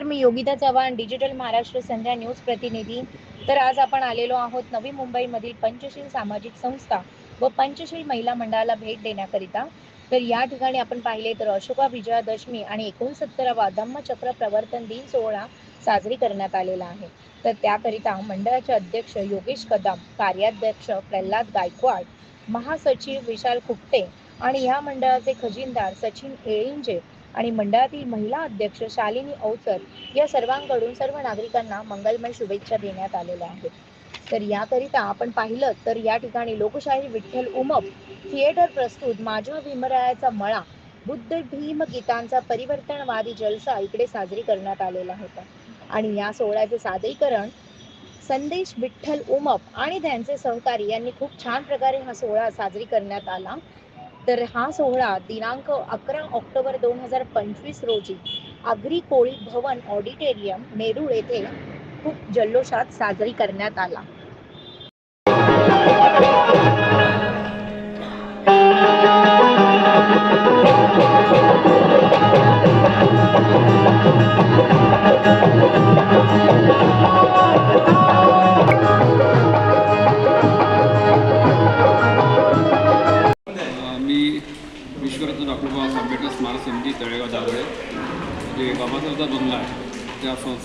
नमस्कार मी Yogita Chavan digital Maharashtra Sandhya news प्रतिनिधी. तर आज आपण आलेलो आहोत नवी मुंबईमधील पंचशील सामाजिक संस्था व पंचशील महिला मंडळाला भेट देण्याकरिता. तर या ठिकाणी आपण पाहिले तर अशोका विजयादशमी आणि एकोणसत्तरावा धम्मचक्र प्रवर्तन दिन सोहळा साजरी करण्यात आलेला आहे. तर त्याकरिता मंडळाचे अध्यक्ष योगेश कदम कार्याध्यक्ष प्रल्हाद गायकवाड महासचिव विशाल कुट्टे आणि या मंडळाचे खजिनदार सचिन एळिंजे आणि मंडळातील महिला अध्यक्ष शालिनी अवचर या सर्वांकडून सर्व नागरिकांना मंगलमय शुभेच्छा देण्यात आलेल्या आहेत. तर याकरिता आपण पाहिलं तर या ठिकाणी लोकशाही विठ्ठल उमप थिएटर प्रस्तुत माझ्या भीमरायाचा मळा बुद्ध भीम गीतांचा परिवर्तनवादी जलसा इकडे साजरी करण्यात आलेला होता. आणि या सोहळ्याचे सादरीकरण संदेश विठ्ठल उमप आणि त्यांचे सहकारी यांनी खूप छान प्रकारे हा सोहळा साजरी करण्यात आला. तर हा सोहळा दिनांक अकरा ऑक्टोबर दोन हजार पंचवीस रोजी आगरी कोळी भवन ऑडिटोरियम नेरूळ येथे खूप जल्लोषात साजरी करण्यात आला.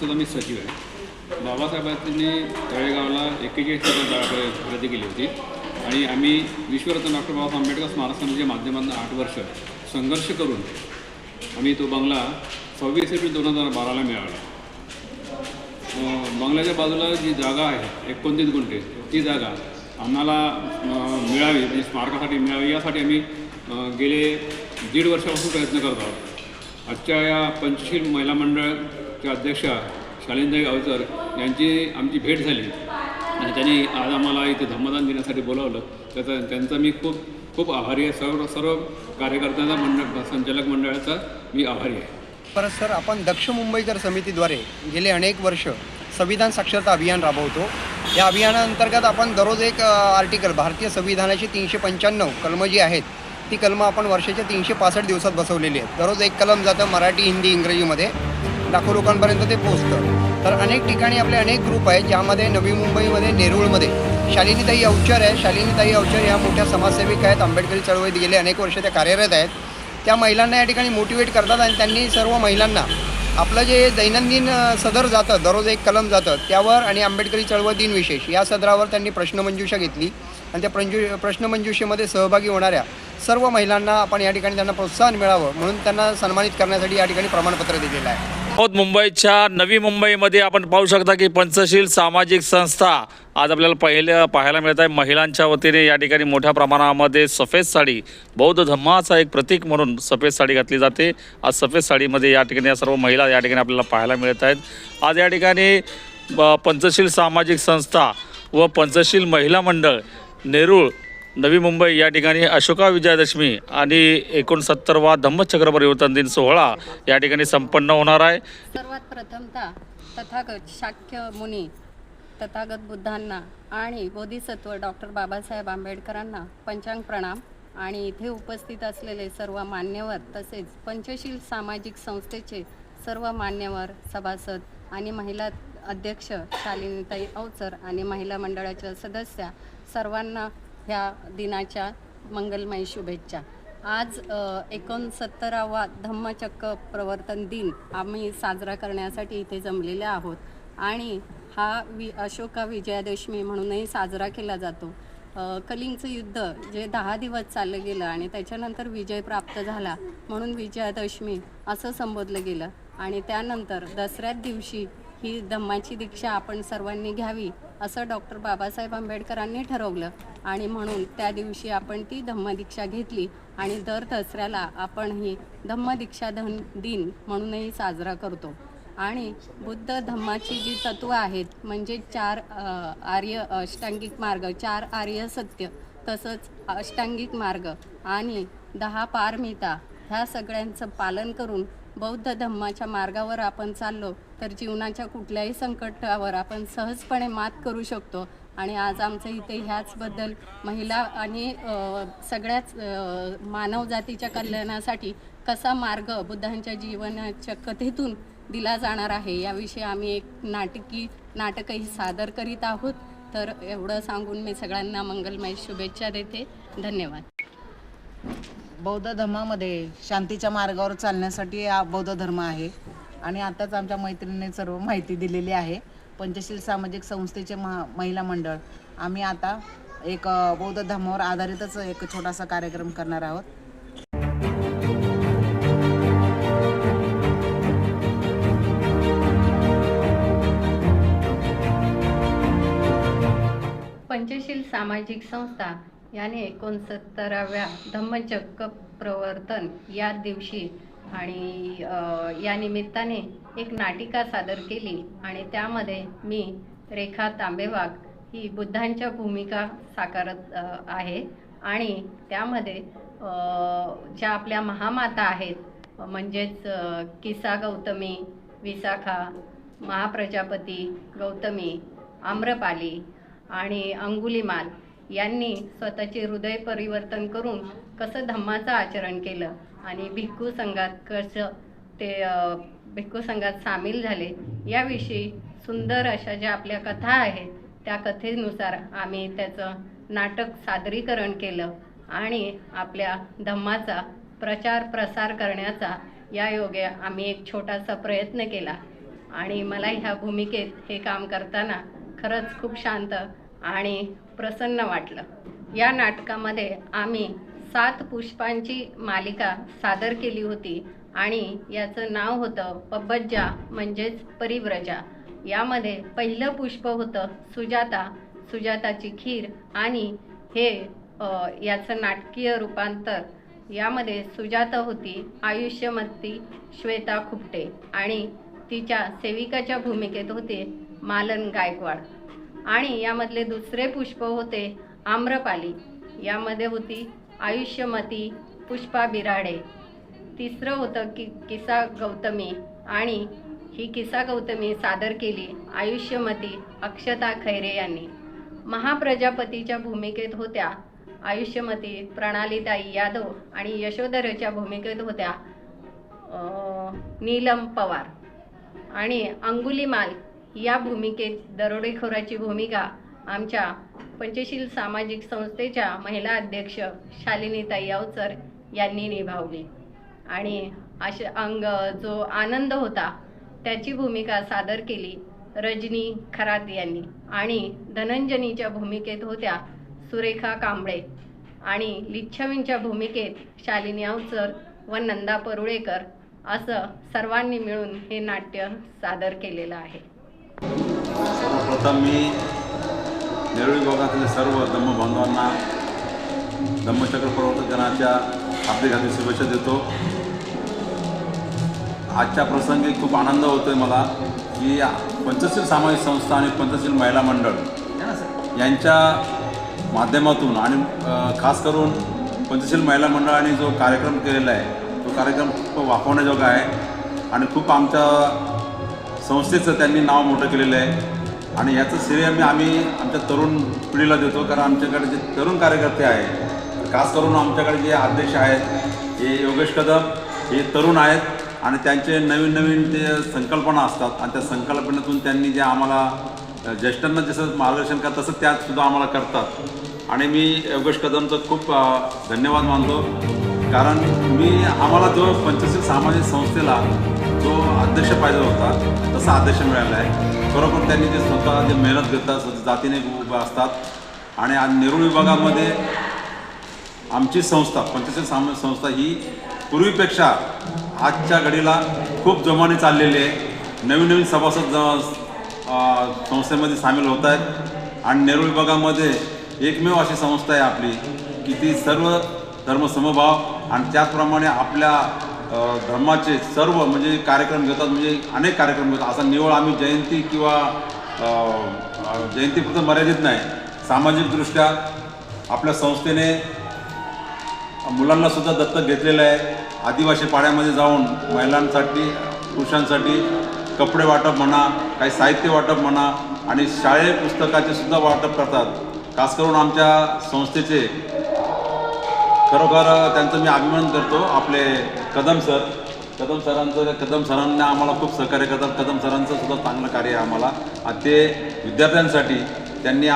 त्या मी सचिव आहे. बाबासाहेबांनी तळेगावला एकेचाळीस हजार जागा खरेदी केली होती. आणि आम्ही विश्वरत्न डॉक्टर बाबासाहेब आंबेडकर स्मारक समितीच्या माध्यमातून आठ वर्ष संघर्ष करून आम्ही तो बंगला सव्वीस एप्रिल दोन हजार बाराला मिळाला. बंगल्याच्या बाजूला जी जागा आहे एकोणतीस गुंठे ती जागा आम्हाला मिळावी म्हणजे स्मारकासाठी मिळावी यासाठी आम्ही गेले दीड वर्षापासून प्रयत्न करत आहोत. आजच्या या पंचशील महिला मंडळाच्या अध्यक्षा शालिंदाई गावकर यांची आमची भेट झाली. आणि त्यांनी आज आम्हाला इथे धम्मदान देण्यासाठी बोलावलं. त्याचा त्यांचा मी खूप खूप आभारी आहे. सर्व सर्व कार्यकर्त्यांचा मंडळ संचालक मंडळाचा मी आभारी आहे. परत सर आपण दक्ष मुंबईकर समितीद्वारे गेले अनेक वर्ष संविधान साक्षरता अभियान राबवतो. या अभियानाअंतर्गत आपण दररोज एक आर्टिकल भारतीय संविधानाची तीनशे पंच्याण्णव कलमं जी आहेत ती कलमं आपण वर्षाच्या तीनशे पासष्ट दिवसात बसवलेली आहेत. दररोज एक कलम जातं मराठी हिंदी इंग्रजीमध्ये. लाखो लोकांपर्यंत ते पोहोचतं. तर अनेक ठिकाणी आपले अनेक ग्रुप आहेत ज्यामध्ये नवी मुंबईमध्ये नेरूळमध्ये. शालिनीताई अवचर आहे. शालिनीताई अवचर ह्या मोठ्या समाजसेविका आहेत. आंबेडकरी चळवळीत गेले अनेक वर्ष त्या कार्यरत आहेत. त्या महिलांना या ठिकाणी मोटिवेट करतात आणि त्यांनी सर्व महिलांना आपलं जे दैनंदिन सदर जातं दररोज एक कलम जातं त्यावर आणि आंबेडकरी चळवळ दिन विशेष या सदरावर त्यांनी प्रश्नमंजुषा घेतली. आणि त्या प्रंजु प्रश्नमंजुषेमध्ये सहभागी होणाऱ्या सर्व महिलांना आपण या ठिकाणी त्यांना प्रोत्साहन मिळावं म्हणून त्यांना सन्मानित करण्यासाठी या ठिकाणी प्रमाणपत्र दिलेलं आहे. आहोत मुंबईच्या नवी मुंबईमध्ये आपण पाहू शकता की पंचशील सामाजिक संस्था आज आपल्याला पहिलं पाहायला मिळत आहे. महिलांच्या वतीने या ठिकाणी मोठ्या प्रमाणामध्ये सफेद साडी बौद्ध धम्माचा एक प्रतीक म्हणून सफेद साडी घातली जाते. आज सफेद साडीमध्ये या ठिकाणी या सर्व महिला या ठिकाणी आपल्याला पाहायला मिळत आहेत. आज या ठिकाणी ब- पंचशील सामाजिक संस्था व पंचशील महिला मंडळ नेरूळ नवी मुंबई या ठिकाणी अशोका विजयादशमी आणि एकोणसत्तरवा धम्मचक्र परिवर्तन दिन सोहळा या ठिकाणी संपन्न होणार आहे. सर्वात प्रथमतः तथागत शाक्य मुनी तथागत बुद्धांना आणि बोधिसत्व डॉक्टर बाबासाहेब आंबेडकरांना पंचांग प्रणाम. आणि इथे उपस्थित असलेले सर्व मान्यवर तसेच पंचशील सामाजिक संस्थेचे सर्व मान्यवर सभासद आणि महिला अध्यक्ष शालिनीताई अवचर आणि महिला मंडळाच्या सदस्या सर्वांना ह्या दिनाच्या मंगलमयी शुभेच्छा. आज एकोणसत्तरावा धम्मचक्र प्रवर्तन दिन आम्ही साजरा करण्यासाठी इथे जमलेले आहोत. आणि हा वि अशोका विजयादशमी म्हणूनही साजरा केला जातो. कलिंगचं युद्ध जे दहा दिवस चाललं गेलं आणि त्याच्यानंतर विजय प्राप्त झाला म्हणून विजयादशमी असं संबोधलं गेलं. आणि त्यानंतर दसऱ्याच दिवशी ही धम्माची दीक्षा आपण सर्वांनी घ्यावी असं डॉक्टर बाबासाहेब आंबेडकरांनी ठरवलं. आणि म्हणून त्या दिवशी आपण ती धम्मदीक्षा घेतली आणि दर दसऱ्याला आपण ही धम्मदीक्षा धन दिन म्हणूनही साजरा करतो. आणि बुद्ध धम्माची जी तत्त्व आहेत म्हणजे चार आर्य अष्टांगिक मार्ग चार आर्य सत्य तसंच अष्टांगिक मार्ग आणि दहा पारमिता ह्या सगळ्यांचं पालन करून बौद्ध धम्माच्या मार्गावर आपण चाललो. तर जीवनाच्या कुठल्याही संकटावर आपण सहजपणे मात करू शकतो. आणि आज आमचं इथे ह्याचबद्दल महिला आणि सगळ्याच मानवजातीच्या कल्याणासाठी कसा मार्ग बुद्धांच्या जीवनाच्या कथेतून दिला जाणार आहे याविषयी आम्ही एक नाटकी नाटकही सादर करीत आहोत. तर एवढं सांगून मी सगळ्यांना मंगलमय शुभेच्छा देते. धन्यवाद. बौद्ध धर्मामध्ये शांतीच्या मार्गावर चालण्यासाठी हा बौद्ध धर्म आहे. आणि आताच आमच्या मैत्रिणीने सर्व माहिती दिलेली आहे. पंचशील सामाजिक संस्थेचे महा महिला मंडळ. आम्ही आता एक बौद्ध धर्मावर आधारितच एक छोटासा कार्यक्रम करणार आहोत. पंचशील सामाजिक संस्था याने एकोणसत्तराव्या धम्मचक्क प्रवर्तन या दिवशी आणि या निमित्ताने एक नाटिका सादर केली आणि त्यामध्ये मी रेखा तांबेवाग ही बुद्धांच्या भूमिका साकारत आहे. आणि त्यामध्ये ज्या आपल्या महामाता आहेत म्हणजेच किसा गौतमी विसाखा महाप्रजापती गौतमी आम्रपाली आणि अंगुलीमाल यांनी स्वतःचे हृदय परिवर्तन करून कसं धम्माचं आचरण केलं आणि भिक्खू संघात कसं ते भिक्खू संघात सामील झाले. याविषयी सुंदर अशा ज्या आपल्या कथा आहेत त्या कथेनुसार आम्ही त्याचं नाटक सादरीकरण केलं आणि आपल्या धम्माचा प्रचार प्रसार करण्याचा या योगे आम्ही एक छोटासा प्रयत्न केला. आणि मला ह्या भूमिकेत हे काम करताना खरंच खूप शांत आणि प्रसन्न वाटलं. या नाटकामध्ये आम्ही सात पुष्पांची मालिका सादर केली होती आणि याचं नाव होतं पब्बज्जा म्हणजेच परिव्रजा. यामध्ये पहिलं पुष्प होतं सुजाता सुजाताची खीर आणि हे याचं नाटकीय रूपांतर. यामध्ये सुजाता होती आयुष्यमती श्वेता खुपटे आणि तिच्या सेविकाच्या भूमिकेत होते मालन गायकवाड. आणि यामधले दुसरे पुष्प होते आम्रपाली. यामध्ये होती आयुष्यमती पुष्पा बिराडे. तिसरं होतं कि किसा गौतमी. आणि ही किसा गौतमी सादर केली आयुष्यमती अक्षता खैरे यांनी. महाप्रजापतीच्या भूमिकेत होत्या आयुष्यमती प्रणालीताई यादव आणि यशोधरेच्या भूमिकेत होत्या नीलम पवार. आणि अंगुलीमाल या भूमिकेत दरोडेखोराची भूमिका आमच्या पंचशील सामाजिक संस्थेच्या महिला अध्यक्ष शालिनीताई अवचर यांनी निभावली. आणि अशा अंग जो आनंद होता त्याची भूमिका सादर केली रजनी खरात यांनी. आणि धनंजनीच्या भूमिकेत होत्या सुरेखा कांबळे. आणि लिच्छवींच्या भूमिकेत शालिनी अवचर व नंदा परुळेकर असं सर्वांनी मिळून हे नाट्य सादर केलेलं आहे. सर्वप्रथम मी नेरळी विभागातील सर्व धम्मबांधवांना धम्मचक्र प्रवर्तक दिनाच्या हार्दिक हार्दिक शुभेच्छा देतो. आजच्या प्रसंगी खूप आनंद होतो आहे मला की पंचशील सामाजिक संस्था आणि पंचशील महिला मंडळ यांच्या माध्यमातून आणि खास करून पंचशील महिला मंडळाने जो कार्यक्रम केलेला आहे तो कार्यक्रम खूप वाखवण्याजोगा आहे आणि खूप आमच्या संस्थेचं त्यांनी नाव मोठं केलेलं आहे. आणि याचं श्रेय मी आम्ही आमच्या तरुण पिढीला देतो कारण आमच्याकडे जे तरुण कार्यकर्ते आहे खास करून आमच्याकडे जे अध्यक्ष आहेत हे योगेश कदम हे तरुण आहेत आणि त्यांचे नवीन नवीन जे संकल्पना असतात. आणि त्या संकल्पनेतून त्यांनी जे आम्हाला ज्येष्ठांना जसं मार्गदर्शन करतात तसं त्यातसुद्धा आम्हाला करतात. आणि मी योगेश कदमचं खूप धन्यवाद मानतो. कारण मी आम्हाला जो पंचशील सामाजिक संस्थेला जो अध्यक्ष पाहिजे होता तसा अध्यक्ष मिळाला आहे. खरोखर त्यांनी जे स्वतः जे मेहनत घेतात जातीने उभं असतात. आणि आज नेरूळ विभागामध्ये आमची संस्था पंचशील साम संस्था ही पूर्वीपेक्षा आजच्या घडीला खूप जमाने चाललेली आहे. नवीन नवीन सभासद संस्थेमध्ये सामील होत आहेत. आणि नेरूळ विभागामध्ये एकमेव अशी संस्था आहे आपली की ती सर्व धर्मसमभाव आणि त्याचप्रमाणे आपल्या धर्माचे सर्व म्हणजे कार्यक्रम घेतात म्हणजे अनेक कार्यक्रम घेतात. असा निवळ आम्ही जयंती किंवा जयंतीपुरतं मर्यादित नाही. सामाजिकदृष्ट्या आपल्या संस्थेने मुलांनासुद्धा दत्तक घेतलेलं आहे. आदिवासी पाड्यामध्ये जाऊन महिलांसाठी पुरुषांसाठी कपडे वाटप म्हणा काही साहित्य वाटप म्हणा आणि शाळे पुस्तकाचे सुद्धा वाटप करतात. खास करून आमच्या संस्थेचे खरोखर त्यांचं मी अभिमान करतो आपले कदम सर. कदम सरांचं कदम सरांना आम्हाला खूप सहकार्य करतात. कदम सरांचं सुद्धा चांगलं कार्य आहे आम्हाला. आणि ते विद्यार्थ्यांसाठी त्यांनी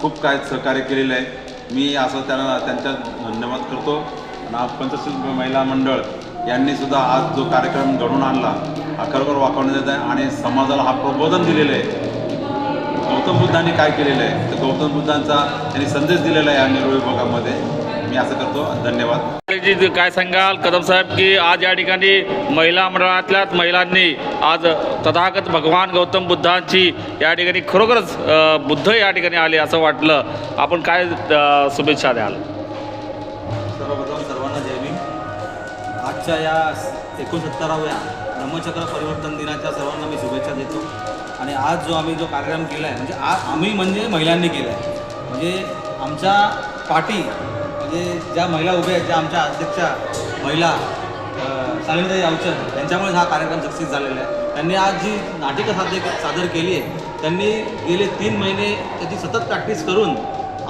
खूप काय सहकार्य केलेलं आहे. मी असं त्यांना त्यांच्या धन्यवाद करतो. आणि आज पंचशील महिला मंडळ यांनी सुद्धा आज जो कार्यक्रम घडवून आणला हा खरोखर वापरण्यात आहे. आणि समाजाला हा प्रबोधन दिलेलं आहे. गौतम बुद्धांनी काय केलेलं आहे? तर गौतम बुद्धांचा त्यांनी संदेश दिलेला आहे या निरोळी भागामध्ये. मी असं करतो. धन्यवाद. जी काय सांगाल? कदम साहेब की आज या ठिकाणी महिला मंडळातल्याच महिलांनी आज तथागत भगवान गौतम बुद्धांची या ठिकाणी खरोखरच बुद्ध या ठिकाणी आले असं वाटलं. आपण काय शुभेच्छा द्याल? सर्वप्रथम सर्वांना जय भीम. आजच्या या एकोणसत्तराव्या ब्रह्मचक्र परिवर्तन दिनाच्या सर्वांना मी शुभेच्छा देतो. आणि आज जो आम्ही जो कार्यक्रम केला आहे म्हणजे आज आम्ही म्हणजे महिलांनी केला आहे म्हणजे आमच्या पाठी म्हणजे ज्या महिला उभ्या आहेत ज्या आमच्या अध्यक्षा महिला सालिनताई अवचर यांच्यामुळे हा कार्यक्रम सक्सेस झालेला आहे. त्यांनी आज जी नाटिकं सादर सादर केली आहे त्यांनी गेले तीन महिने त्याची सतत प्रॅक्टिस करून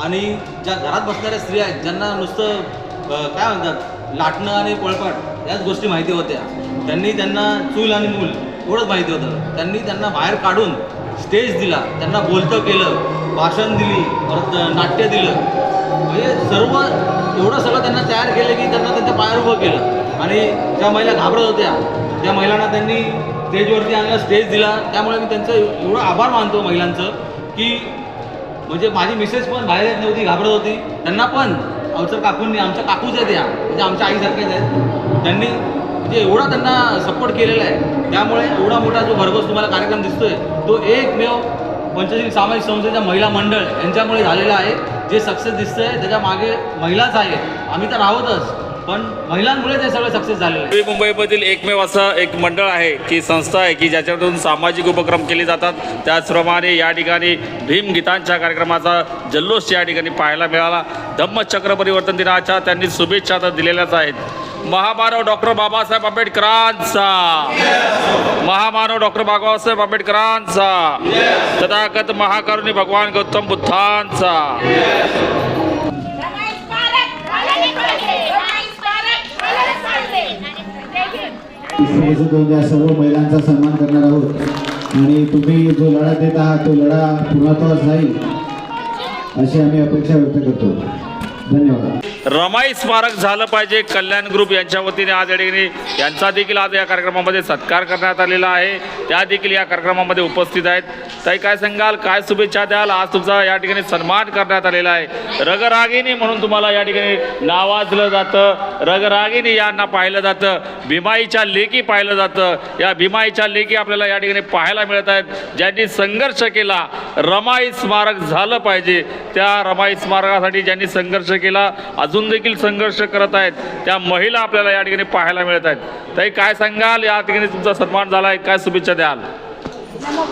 आणि ज्या घरात बसणाऱ्या स्त्रिया आहेत ज्यांना नुसतं काय म्हणतात लाटणं आणि पळपाट याच गोष्टी माहिती होत्या. त्यांनी त्यांना चूल आणि मूल एवढंच माहिती होतं. त्यांनी त्यांना बाहेर काढून स्टेज दिला. त्यांना बोलतं केलं भाषण दिली परत नाट्य दिलं. म्हणजे सर्व एवढं सगळं त्यांना तयार केलं की त्यांना त्यांच्या पायावर उभं केलं. आणि ज्या महिला घाबरत होत्या त्या महिलांना त्यांनी स्टेजवरती आणलं स्टेज दिला. त्यामुळे मी त्यांचं एवढं आभार मानतो महिलांचं की म्हणजे माझी मिसेस पण बाहेर येत नव्हती घाबरत होती. त्यांना पण अवसर काकूंनी आमच्या काकूच आहेत या म्हणजे आमच्या आईसारख्याच आहेत. त्यांनी म्हणजे एवढा त्यांना सपोर्ट केलेला आहे. त्यामुळे एवढा मोठा जो भरघोस तुम्हाला कार्यक्रम दिसतोय तो एकमेव पंचशील सामाजिक संस्थेच्या महिला मंडळ यांच्यामुळे झालेला आहे. जे सक्सेस दिसतंय त्याच्यामागे महिलाच आहेत आम्ही तर आहोतच पण महिलांमुळे ते सगळं सक्सेस झालेलं आहे. मुंबईमधील एकमेव असं एक मंडळ आहे की संस्था आहे की ज्याच्यातून सामाजिक उपक्रम केले जातात. त्याचप्रमाणे या ठिकाणी भीम गीतांच्या कार्यक्रमाचा जल्लोष या ठिकाणी पाहायला मिळाला. धम्मचक्र परिवर्तन दिनाच्या त्यांनी शुभेच्छा तर दिलेल्याच आहेत. महामानव डॉक्टर बाबासाहेब आंबेडकरांचा. महामानव डॉक्टर बाबासाहेब आंबेडकरांचा. तथागत महाकरुणी भगवान गौतम बुद्धांचा. सर्व महिलांचा सन्मान करणार आहोत. आणि तुम्ही जो लढा देत आहात तो लढा पुरातच जाईल अशी आम्ही अपेक्षा व्यक्त करतो. धन्यवाद. रमाई स्मारक झालं पाहिजे. कल्याण ग्रुप यांच्या वतीने आज या ठिकाणी यांचा देखील आज या कार्यक्रमामध्ये सत्कार करण्यात आलेला आहे. त्या देखील या कार्यक्रमामध्ये उपस्थित आहेत. ताई काय सांगाल? काय शुभेच्छा द्याल? आज तुमचा या ठिकाणी सन्मान करण्यात आलेला आहे. रगरागिनी म्हणून तुम्हाला या ठिकाणी नावाजलं जातं. रगरागिनी यांना पाहिलं जातं. भीमाईच्या लेखी पाहिलं जातं. या भीमाईच्या लेखी आपल्याला या ठिकाणी पाहायला मिळत आहेत. ज्यांनी संघर्ष केला रमाई स्मारक झालं पाहिजे. त्या रमाई स्मारकासाठी ज्यांनी संघर्ष केला अजून देखील संघर्ष करत आहेत. त्या महिला आपल्याला या ठिकाणी पाहायला मिळत आहेत. तरी काय सांगाल? या ठिकाणी तुमचा सन्मान झाला आहे काय शुभेच्छा द्याल? हो,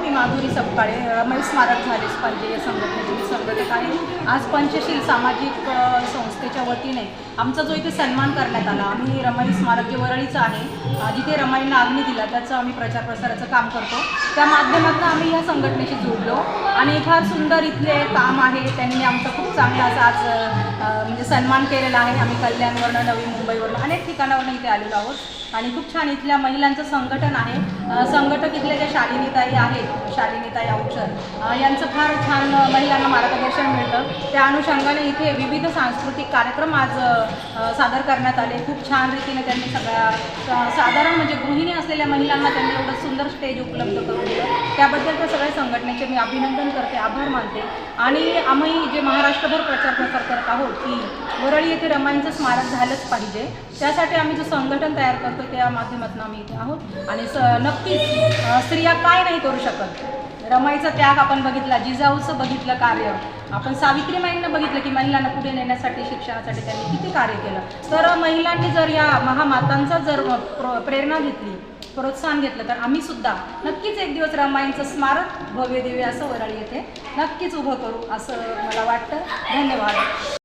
मी माधुरी सपकाळे. रमेश स्मारक झालेच पाहिजे या संघटनेची संघटक आहे आज पंचशील सामाजिक संस्थेच्या वतीने आमचा जो इथे सन्मान करण्यात आला आम्ही रमाई स्मारक जे वरळीचं आहे जिथे रमाईंना अग्नी दिला त्याचं आम्ही प्रचार प्रसाराचं काम करतो. त्या माध्यमातून आम्ही या संघटनेशी जोडलो आणि फार सुंदर इथले काम आहे. त्यांनी आमचा खूप चांगला असा आज म्हणजे सन्मान केलेला आहे. आम्ही कल्याणवरनं नवी मुंबईवरनं अनेक ठिकाणावरनं इथे आलेलो आहोत. आणि खूप छान इथल्या महिलांचं संघटन आहे. संघटक इथल्या ज्या शालिनीताई आहेत शालिनीताई औषध यांचं फार छान महिलांना मार्गदर्शन मिळतं त्या अनुषंगाने इथे विविध सांस्कृतिक कार्यक्रम आज सादर करण्यात आले. खूप छान रीतीने त्यांनी सगळ्या साधारण म्हणजे गृहिणी असलेल्या महिलांना त्यांनी एवढं सुंदर स्टेज उपलब्ध करून दिलं. त्याबद्दल त्या सगळ्या संघटनेचे मी अभिनंदन करते आभार मानते. आणि आम्ही जे महाराष्ट्रभर प्रचार प्रसार करत आहोत की वरळी येथे रमाईंचं स्मारक झालंच पाहिजे. त्यासाठी आम्ही जो संघटन तयार करतो त्या माध्यमातून आम्ही इथे आहोत. आणि स नक्कीच स्त्रिया काय नाही करू शकत. रमाईचा त्याग आपण बघितला जिजाऊचं बघितलं कार्य. आपण सावित्रीमाईंना बघितलं की महिलांना पुढे नेण्यासाठी शिक्षणासाठी त्यांनी किती कार्य केलं. तर महिलांनी जर या महामातांचा जर प्रेरणा घेतली प्रोत्साहन घेतलं तर आम्ही सुद्धा नक्कीच एक दिवस रामायणचं स्मारक भव्य देवी असं वरळी येथे नक्कीच उभं करू असं मला वाटतं. धन्यवाद.